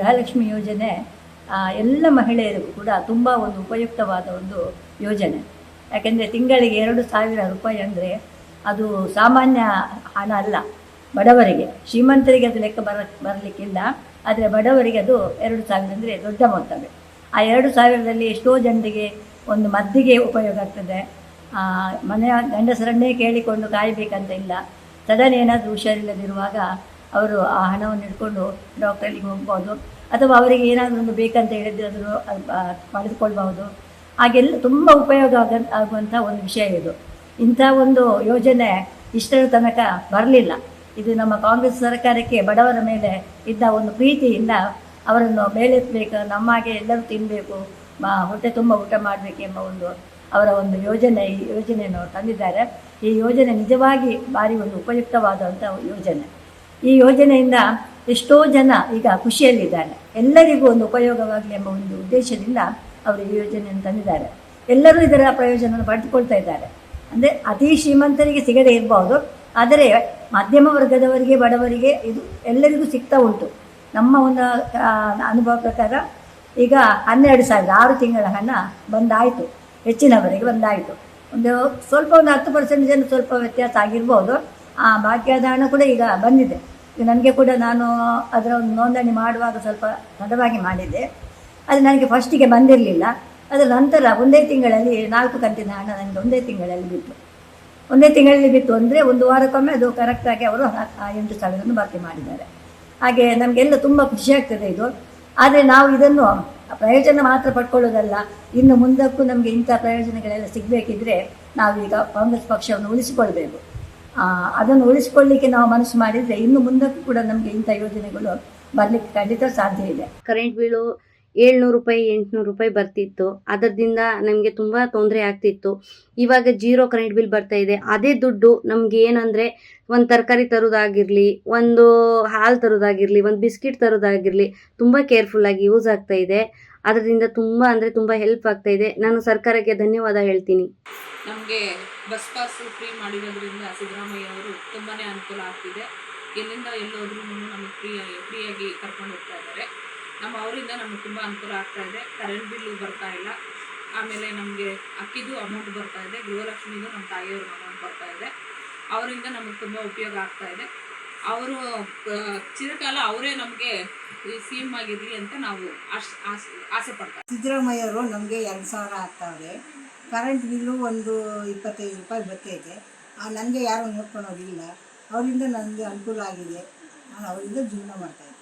ಗೃಹಲಕ್ಷ್ಮಿ ಯೋಜನೆ ಎಲ್ಲ ಮಹಿಳೆಯರಿಗೂ ಕೂಡ ತುಂಬ ಒಂದು ಉಪಯುಕ್ತವಾದ ಒಂದು ಯೋಜನೆ. ಯಾಕೆಂದರೆ ತಿಂಗಳಿಗೆ ಎರಡು ಸಾವಿರ ರೂಪಾಯಿ ಅಂದರೆ ಅದು ಸಾಮಾನ್ಯ ಹಣ ಅಲ್ಲ, ಬಡವರಿಗೆ. ಶ್ರೀಮಂತರಿಗೆ ಅದು ಲೆಕ್ಕ ಬರ, ಬರಲಿಕ್ಕಿಲ್ಲ, ಆದರೆ ಬಡವರಿಗೆ ಅದು ಎರಡು ಸಾವಿರ ಅಂದರೆ ದೊಡ್ಡ ಮೊತ್ತವೇ ಆ ಎರಡು ಸಾವಿರದಲ್ಲಿ ಎಷ್ಟೋ ಜನರಿಗೆ ಒಂದು ಮದ್ದಿಗೆ ಉಪಯೋಗ ಆಗ್ತದೆ. ಮನೆಯ ಗಂಡಸರನ್ನೇ ಕೇಳಿಕೊಂಡು ಕಾಯಬೇಕಂತ ಇಲ್ಲ. ಸಡನ್ ಏನಾದರೂ ಹುಷಾರಿಲ್ಲದಿರುವಾಗ ಅವರು ಆ ಹಣವನ್ನು ಇಟ್ಕೊಂಡು ಡಾಕ್ಟರ್ಗೆ ಹೋಗ್ಬೋದು. ಅಥವಾ ಅವರಿಗೆ ಏನಾದರೂ ಒಂದು ಬೇಕಂತ ಹೇಳಿದ್ರು ಪಡೆದುಕೊಳ್ಬಹುದು ಹಾಗೆಲ್ಲ ತುಂಬ ಉಪಯೋಗ ಆಗ ಆಗುವಂಥ ಒಂದು ವಿಷಯ ಇದು. ಇಂಥ ಒಂದು ಯೋಜನೆ ಇಷ್ಟರ ತನಕ ಬರಲಿಲ್ಲ. ಇದು ನಮ್ಮ ಕಾಂಗ್ರೆಸ್ ಸರ್ಕಾರಕ್ಕೆ ಬಡವರ ಮೇಲೆ ಇದ್ದ ಒಂದು ಪ್ರೀತಿಯಿಂದ ಅವರನ್ನು ಮೇಲೆತ್ತಬೇಕು ನಮ್ಮ ಹಾಗೆ ಎಲ್ಲರೂ ತಿನ್ನಬೇಕು ಹೊಟ್ಟೆ ತುಂಬ ಊಟ ಮಾಡಬೇಕು ಎಂಬ ಒಂದು ಅವರ ಒಂದು ಯೋಜನೆ, ಈ ಯೋಜನೆಯನ್ನು ತಂದಿದ್ದಾರೆ. ಈ ಯೋಜನೆ ನಿಜವಾಗಿ ಭಾರಿ ಒಂದು ಉಪಯುಕ್ತವಾದಂಥ ಯೋಜನೆ. ಈ ಯೋಜನೆಯಿಂದ ಎಷ್ಟೋ ಜನ ಈಗ ಖುಷಿಯಲ್ಲಿದ್ದಾರೆ. ಎಲ್ಲರಿಗೂ ಒಂದು ಉಪಯೋಗವಾಗಲಿ ಎಂಬ ಒಂದು ಉದ್ದೇಶದಿಂದ ಅವರು ಈ ಯೋಜನೆಯನ್ನು ತಂದಿದ್ದಾರೆ. ಎಲ್ಲರೂ ಇದರ ಪ್ರಯೋಜನವನ್ನು ಪಡೆದುಕೊಳ್ತಾ ಇದ್ದಾರೆ. ಅಂದರೆ ಅತಿ ಶ್ರೀಮಂತರಿಗೆ ಸಿಗದೇ ಇರಬಹುದು ಆದರೆ ಮಧ್ಯಮ ವರ್ಗದವರಿಗೆ, ಬಡವರಿಗೆ ಇದು ಎಲ್ಲರಿಗೂ ಸಿಗ್ತಾ ಉಂಟು. ನಮ್ಮ ಒಂದು ಅನುಭವ ಪ್ರಕಾರ ಈಗ ಹನ್ನೆರಡು ಸಾವಿರ ಆರು ತಿಂಗಳ ಹಣ ಬಂದಾಯಿತು. ಹೆಚ್ಚಿನವರಿಗೆ ಬಂದಾಯಿತು. ಒಂದು ಸ್ವಲ್ಪ ಒಂದು ಹತ್ತು ಪರ್ಸೆಂಟ್ ಜನ ಸ್ವಲ್ಪ ವ್ಯತ್ಯಾಸ ಆಗಿರ್ಬೋದು. ಆ ಹಣ ಕೂಡ ಈಗ ಬಂದಿದೆ. ನನಗೆ ಕೂಡ ನಾನು ಅದರ ಒಂದು ನೋಂದಣಿ ಮಾಡುವಾಗ ಸ್ವಲ್ಪ ತಡವಾಗಿ ಮಾಡಿದ್ದೆ. ಅದು ನನಗೆ ಫಸ್ಟಿಗೆ ಬಂದಿರಲಿಲ್ಲ. ಅದರ ನಂತರ ಒಂದೇ ತಿಂಗಳಲ್ಲಿ ನಾಲ್ಕು ಕಂತಿನ ಹಣ ನನಗೆ ಒಂದೇ ತಿಂಗಳಲ್ಲಿ ಬಿತ್ತು. ಒಂದೇ ತಿಂಗಳಲ್ಲಿ ಬಿತ್ತು ಅಂದರೆ ಒಂದು ವಾರಕ್ಕೊಮ್ಮೆ ಅದು ಕರೆಕ್ಟಾಗಿ ಅವರು ಎಂಟು ಸಾವಿರವನ್ನು ಭರ್ತಿ ಮಾಡಿದ್ದಾರೆ. ಹಾಗೆ ನಮಗೆಲ್ಲ ತುಂಬ ಖುಷಿ ಆಗ್ತದೆ ಇದು. ಆದರೆ ನಾವು ಇದನ್ನು ಪ್ರಯೋಜನ ಮಾತ್ರ ಪಡ್ಕೊಳ್ಳೋದಲ್ಲ. ಇನ್ನು ಮುಂದಕ್ಕೂ ನಮಗೆ ಇಂಥ ಪ್ರಯೋಜನಗಳೆಲ್ಲ ಸಿಗಬೇಕಿದ್ರೆ ನಾವು ಈಗ ಕಾಂಗ್ರೆಸ್ ಪಕ್ಷವನ್ನು ಉಳಿಸಿಕೊಳ್ಬೇಕು. ಅದನ್ನು ಉಳಿಸಿಕೊಳ್ಳಿಕ್ಕೆ ನಾವು ಮನಸ್ಸು ಮಾಡಿದರೆ ಇನ್ನು ಮುಂದಕ್ಕೂ ಕೂಡ ನಮಗೆ ಇಂಥ ಯೋಜನೆಗಳು ಬರಲಿಕ್ಕೆ ಖಂಡಿತ ಸಾಧ್ಯ ಇದೆ. ಕರೆಂಟ್ ಬಿಲ್ಲು ಏಳ್ನೂರು ರೂಪಾಯಿ ಎಂಟುನೂರು ರೂಪಾಯಿ ಬರ್ತಿತ್ತು. ಅದರಿಂದ ನಮಗೆ ತುಂಬ ತೊಂದರೆ ಆಗ್ತಿತ್ತು. ಇವಾಗ ಜೀರೋ ಕರೆಂಟ್ ಬಿಲ್ ಬರ್ತಾ ಇದೆ. ಅದೇ ದುಡ್ಡು ನಮ್ಗೆ ಏನಂದ್ರೆ ಒಂದು ತರಕಾರಿ ತರೋದಾಗಿರಲಿ ಒಂದು ಹಾಲು ತರೋದಾಗಿರಲಿ ಒಂದು ಬಿಸ್ಕಿಟ್ ತರೋದಾಗಿರಲಿ ತುಂಬ ಕೇರ್ಫುಲ್ಲಾಗಿ ಯೂಸ್ ಆಗ್ತಾ ಇದೆ. ಅದರಿಂದ ತುಂಬ ಅಂದರೆ ತುಂಬ ಹೆಲ್ಪ್ ಆಗ್ತಾ ಇದೆ. ನಾನು ಸರ್ಕಾರಕ್ಕೆ ಧನ್ಯವಾದ ಹೇಳ್ತೀನಿ. ನಮಗೆ ಬಸ್ ಪಾಸ್ ಫ್ರೀ ಮಾಡಿರೋದ್ರಿಂದ ಸಿದ್ದರಾಮಯ್ಯ ಅವರು ತುಂಬಾ ಅನುಕೂಲ ಆಗ್ತಿದೆ. ಎಲ್ಲಿಂದ ಎಲ್ಲೋದ್ರೂ ನಮಗೆ ಫ್ರೀ ಫ್ರೀಯಾಗಿ ಕರ್ಕೊಂಡು ಹೋಗ್ತಾ ಇದ್ದಾರೆ. ನಮ್ಮ ಅವರಿಂದ ನಮಗೆ ತುಂಬ ಅನುಕೂಲ ಆಗ್ತಾ ಇದೆ. ಕರೆಂಟ್ ಬಿಲ್ಲು ಬರ್ತಾ ಇಲ್ಲ. ಆಮೇಲೆ ನಮಗೆ ಅಕ್ಕಿದು ಅಮೌಂಟ್ ಬರ್ತಾ ಇದೆ. ಗೃಹಲಕ್ಷ್ಮಿದು ನಮ್ಮ ತಾಯಿಯವ್ರಿಗೆ ಅಮೌಂಟ್ ಬರ್ತಾ ಇದೆ. ಅವರಿಂದ ನಮಗೆ ತುಂಬ ಉಪಯೋಗ ಆಗ್ತಾ ಇದೆ. ಅವರು ಚಿರಕಾಲ ಅವರೇ ನಮಗೆ ಸಿ ಆಗಿರಲಿ ಅಂತ ನಾವು ಆಶ್ ಆಸೆ ಆಸೆ ಪಡ್ತಾ ಸಿದ್ದರಾಮಯ್ಯವರು ನಮಗೆ ಎರಡು ಸಾವಿರ ಆಗ್ತಾವ್ರೆ ಕರೆಂಟ್ ಬಿಲ್ಲು ಒಂದು ಇಪ್ಪತ್ತೈದು ರೂಪಾಯಿ ಬರ್ತೈತೆ ನನಗೆ ಯಾರೂ ನೋಡ್ಕೊಳೋದಿಲ್ಲ ಅವರಿಂದ ನನಗೆ ಅನುಕೂಲ ಆಗಿದೆ. ನಾನು ಅವರಿಂದ ಜೀವನ ಮಾಡ್ತಾಯಿದ್ದೆ